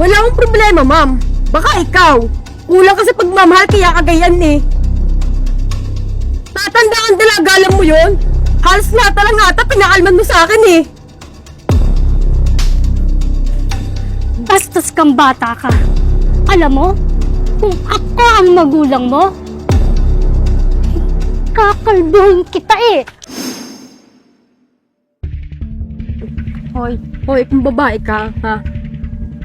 Wala akong problema, ma'am. Baka ikaw. Kulang ka sa pagmamahal kaya kagayan eh. Tatandaan dalaga, alam mo yun? Halos lata lang ata pinakalman mo sa akin eh. Bastos kang bata ka. Alam mo, kung ako ang magulang mo, kakalbuhin kita eh. Hoy, hoy, kung babae ka, ha?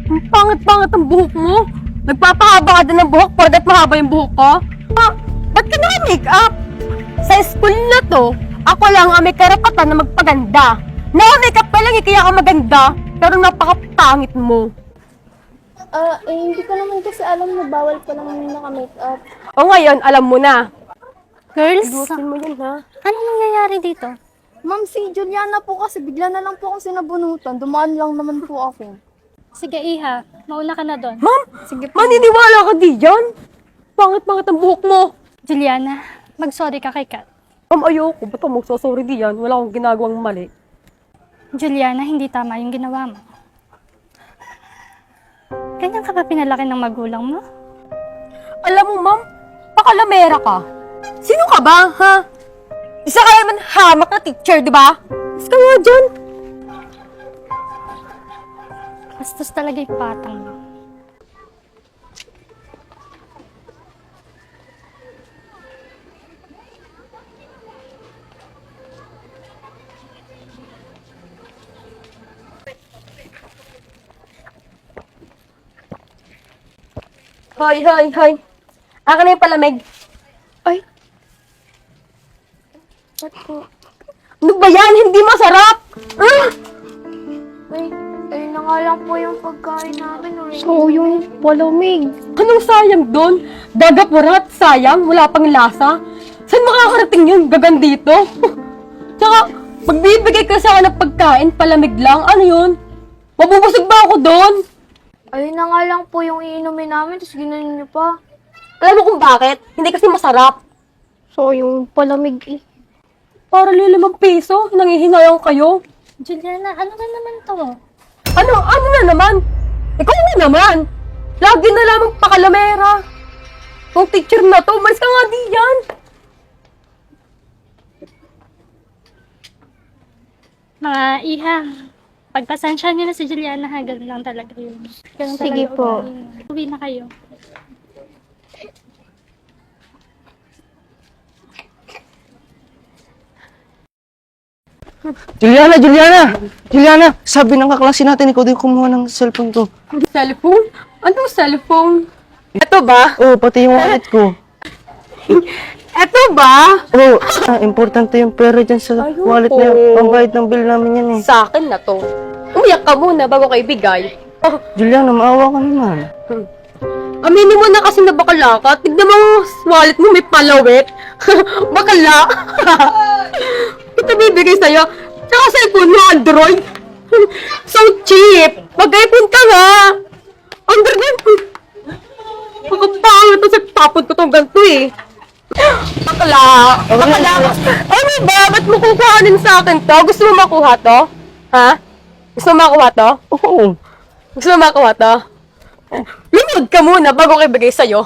Ang pangit-pangit ang buhok mo. Nagpapahaba ka din ng buhok porkat mahaba yung buhok ko. Ha? Ba't ka naka-make up? Sa school na to, ako lang ang may karapatan na magpaganda. Naka-make up ka lang, eh, kaya ka maganda. Pero napakapangit mo. Ah, eh, hindi ko naman kasi alam na bawal pa lang naka-makeup. O ngayon, alam mo na. Girls, Gusin mo yun, ha? ano nangyayari dito? Ma'am, si Juliana po kasi bigla na lang po akong sinabunutan. Dumaan lang naman po ako. Sige, Iha. Mauna ka na doon. Ma'am, Sige po. maniniwala ka di dyan? Pangit-pangit ang buhok mo. Juliana, mag-sorry ka kay Kat. Ma'am, ayoko. Ba't ka magsasorry di yan? Wala akong ginagawang mali. Juliana, hindi tama yung ginawa mo. Ganyan ka ba pinalaki ng magulang mo? Alam mo, ma'am, pakalamera ka. Sino ka ba, ha? Isa kaya man hamak na teacher, di ba? Mas ka nga dyan. Bastos talaga yung patang. Hoy, hoy, hoy. Akin na yung palamig. Ay. Ba't? Ano ba yan? Hindi masarap! Ay, ay na nga lang po yung pagkain namin. Oo, yung palamig. Anong sayang doon? Dagapurat, sayang, wala pang lasa. Saan makakarating yun? Gagan dito? Tsaka, magbibigay ka sa akin ng pagkain, palamig lang. Ano yun? Mabubusog ba ako doon? Ay na nga lang po yung iinumin namin, tapos ginanin niyo pa. Alam mo kung bakit? Hindi kasi masarap. So, yung palamig eh. Para lilimang piso, nangihinayang kayo. Juliana, ano na naman to? Ano, ano na naman? Ikaw na naman. Lagi na lamang pakalamera. Kung teacher na to, umalis ka nga di yan. Mga Iha, pagpasensya niyo na si Juliana ha, ganun lang talaga yun. Ganun Sige talaga po. ugali niya. Uwi na kayo. Juliana, Juliana! Juliana, sabi ng kaklase natin, ikaw din kumuha ng cellphone ko. Cellphone? Anong cellphone? Ito ba? Oo, pati yung wallet ko. Ito ba? Oo, ah, importante yung pera dyan sa Ayun wallet po. na yun. Pambayad ng bill namin yan eh. Sa akin na to. Umiyak ka muna bago ka ibigay. Oh, Juliana, maawa ka naman. aminin mo na kasi na bakala ka. Tignan mo wallet mo, may palawit. bakala. Ito bibigay sa'yo. Tsaka cellphone mo, Android. so cheap. Mag-iPhone ka nga. Android. Pagkapangit to sa tapon ko tong ganito eh. Bakla! Bakla! Ano ba? Ba't mo kukuhanin sa akin to? Gusto mo makuha to? Ha? Gusto mo makuha to? Oo. Gusto mo makuha to? Lumod ka muna bago ko ibigay sa'yo.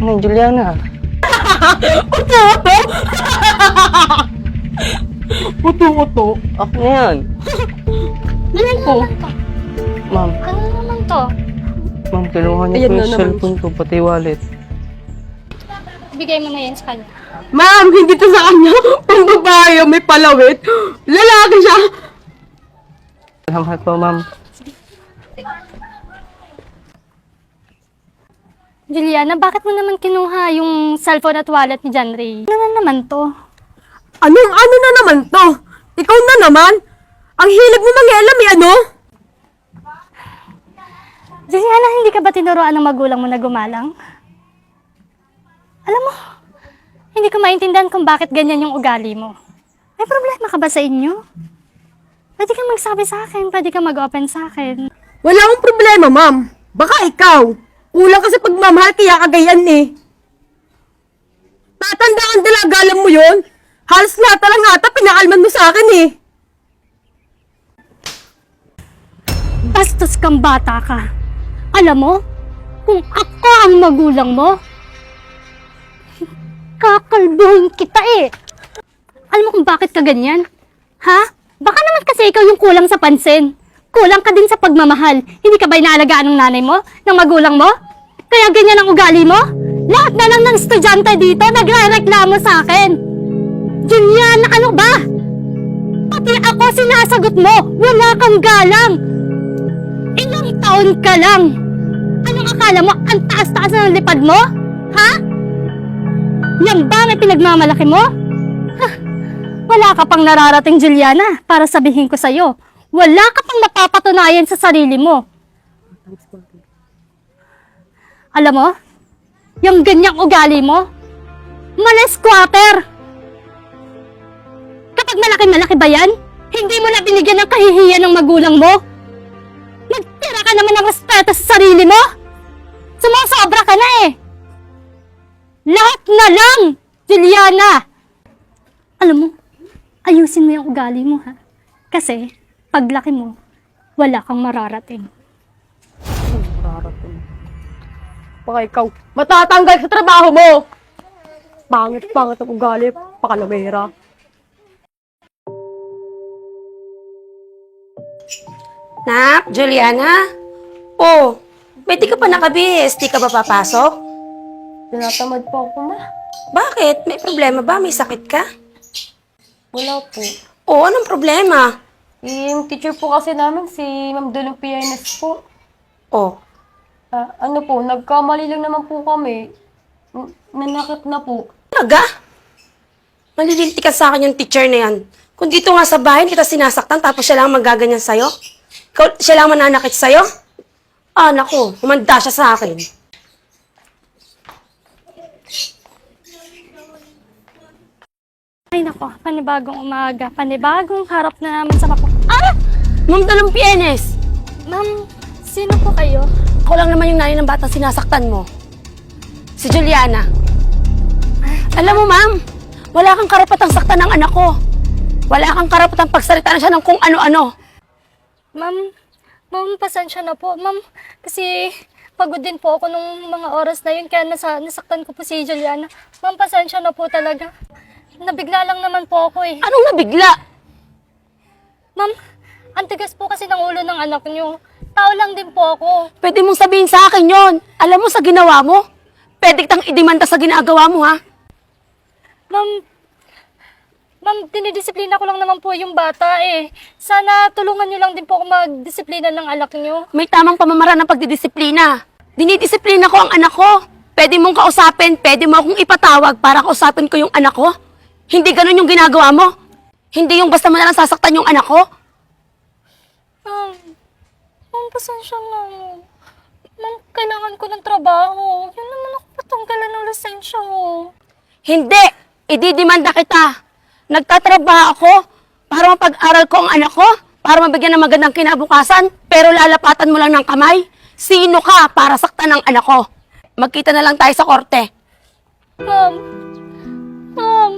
Ano, Juliana? Uto-uto! Uto-uto? Ako na yan. Yan ko. Ma'am, na naman to? ma'am, kinuha niyo Ayan po na yung naman. cellphone ko, pati wallet. Bigay mo na yan sa kanya. Ma'am, hindi to sa kanya. Pang babae, may palawit. Lalaki siya. Salamat po, ma'am. Juliana, bakit mo naman kinuha yung cellphone at wallet ni John Ray? Ano na naman to? Anong ano na naman to? Ikaw na naman? Ang hilig mo mangialam eh, ano? Juliana, hindi ka ba tinuruan ng magulang mo na gumalang? Alam mo, hindi ko maintindihan kung bakit ganyan yung ugali mo. May problema ka ba sa inyo? Pwede kang magsabi sa akin, pwede kang mag-open sa akin. Wala akong problema, ma'am. Baka ikaw. Kulang kasi pagmamahal kaya kagayan eh. Tatandaan talaga, alam mo yun? Halos lahat lang ata pinakalman mo sa akin eh. bastos kang bata ka. Alam mo, kung ako ang magulang mo, kakalbuhin kita eh. Alam mo kung bakit ka ganyan? Ha? Baka naman kasi ikaw yung kulang sa pansin. Kulang ka din sa pagmamahal. Hindi ka ba inaalagaan ng nanay mo? Ng magulang mo? Kaya ganyan ang ugali mo? Lahat na lang ng estudyante dito nagre-reklamo sa akin. Juliana, ano ba? Pati ako sinasagot mo. Wala kang galang. Ilang taon ka lang. Anong akala mo? Ang taas-taas na ng lipad mo? Ha? Yan ba may pinagmamalaki mo? Hah, Wala ka pang nararating, Juliana, para sabihin ko sa'yo. Wala ka pang napapatunayan sa sarili mo. Alam mo, yung ganyang ugali mo, mali squatter. Kapag malaki-malaki ba yan, hindi mo na binigyan ng kahihiyan ng magulang mo? Nagtira ka naman ng respeto sa sarili mo? Sumusobra ka na eh! Lahat na lang, Juliana! Alam mo, ayusin mo yung ugali mo ha. Kasi, paglaki mo, wala kang mararating. Baka ikaw, matatanggal sa trabaho mo! Pangit-pangit ang ugali, pakalamera. Nak, Juliana? Oh, di ka pa nakabihis? Di ka ba papasok? Tinatamad po ako, ma. Bakit? May problema ba? May sakit ka? Wala po. Oh, anong problema? Eh, Yung teacher po kasi namin, si Ma'am PNS po. Oh, Ah, ano po, nagkamali lang naman po kami. N- Nanakit na po. talaga? Malilinti ka sa akin yung teacher na yan. Kung dito nga sa bahay, kita sinasaktan, tapos siya lang magaganyan sa'yo? Ikaw, siya lang mananakit sa'yo? Ah, naku, humanda siya sa akin. Ay nako, panibagong umaga, panibagong harap na naman sa papu... Ah! Ma'am Dalong PNS, Ma'am, sino po kayo? ako lang naman yung nanay ng batang sinasaktan mo. Si Juliana. Alam mo, ma'am, wala kang karapatang saktan ng anak ko. Wala kang karapatang pagsalita na siya ng kung ano-ano. Ma'am, ma'am, pasensya na po. Ma'am, kasi pagod din po ako nung mga oras na yun, kaya nasa, nasaktan ko po si Juliana. Ma'am, pasensya na po talaga. Nabigla lang naman po ako eh. Anong nabigla? Ma'am, ang tigas po kasi ng ulo ng anak niyo. Tao lang din po ako. Pwede mong sabihin sa akin yon. Alam mo sa ginawa mo? Pwede kitang idimanda sa ginagawa mo, ha? Ma'am, ma'am, dinidisiplina ko lang naman po yung bata eh. Sana tulungan niyo lang din po ako magdisiplina ng anak niyo. May tamang pamamaraan ng pagdidisiplina. Dinidisiplina ko ang anak ko. Pwede mong kausapin, pwede mo akong ipatawag para kausapin ko yung anak ko. Hindi ganun yung ginagawa mo. Hindi yung basta mo na lang sasaktan yung anak ko. Ma'am, ma'am, pasensya na. Ma'am, kailangan ko ng trabaho. Yun naman ako patanggalan ng lisensya ko. Hindi! Ididimanda kita. Nagtatrabaho ako para mapag-aral ko ang anak ko, para mabigyan ng magandang kinabukasan, pero lalapatan mo lang ng kamay. Sino ka para saktan ng anak ko? Magkita na lang tayo sa korte. Ma'am, ma'am,